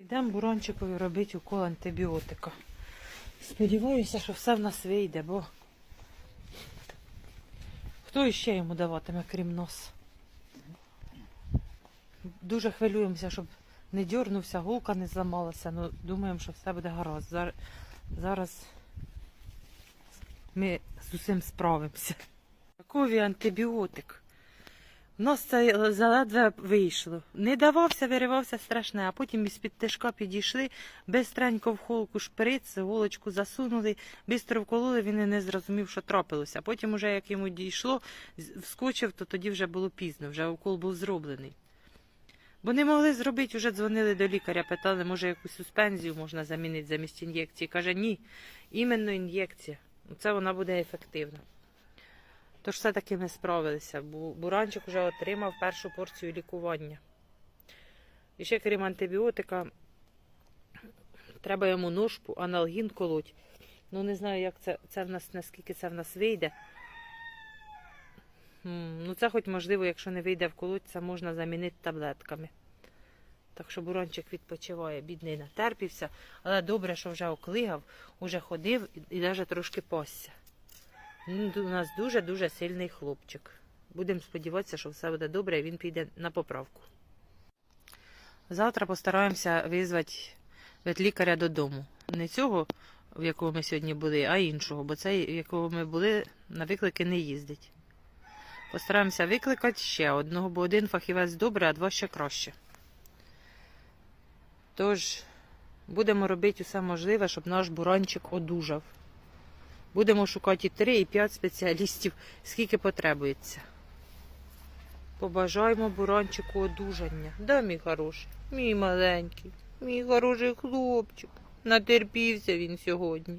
Йдемо бурончикові робити укол антибіотика. Сподіваюся, що все в нас вийде, бо хто іще йому даватиме, крім нас? Дуже хвилюємося, щоб не дьорнувся, гулка не зламалася. Ну, думаємо, що все буде гаразд. Зараз ми з усім справимося. Какові антибіотик. У нас це заледве вийшло. Не давався, виривався страшне, а потім із-під тишка підійшли, бистренько в холку шприц, голочку засунули, бистро вкололи, він і не зрозумів, що трапилося. Потім, уже як йому дійшло, вскочив, то тоді вже було пізно, вже укол був зроблений. Бо не могли зробити, вже дзвонили до лікаря, питали, може якусь суспензію можна замінити замість ін'єкції. Каже, ні, іменно ін'єкція. Це вона буде ефективна. Тож все-таки ми справилися. бо Буранчик вже отримав першу порцію лікування. І ще крім антибіотика, треба йому ножку, аналгін колоть. Ну не знаю, як це, це в нас, наскільки це в нас вийде. Ну, це хоч можливо, якщо не вийде вколоть, це можна замінити таблетками. Так що буранчик відпочиває, бідний натерпівся, але добре, що вже оклигав, уже ходив і навіть трошки пасся. Він у нас дуже-дуже сильний хлопчик. Будемо сподіватися, що все буде добре і він піде на поправку. Завтра постараємося визвати ветлікаря додому. Не цього, в якого ми сьогодні були, а іншого, бо цей, в якого ми були, на виклики не їздить. Постараємося викликати ще одного, бо один фахівець добре, а два ще краще. Тож, будемо робити усе можливе, щоб наш буранчик одужав. Будемо шукати і 3, і 5 спеціалістів, скільки потребується. Побажаємо буранчику одужання. Да, мій хороший, мій маленький, мій хороший хлопчик. Натерпівся він сьогодні.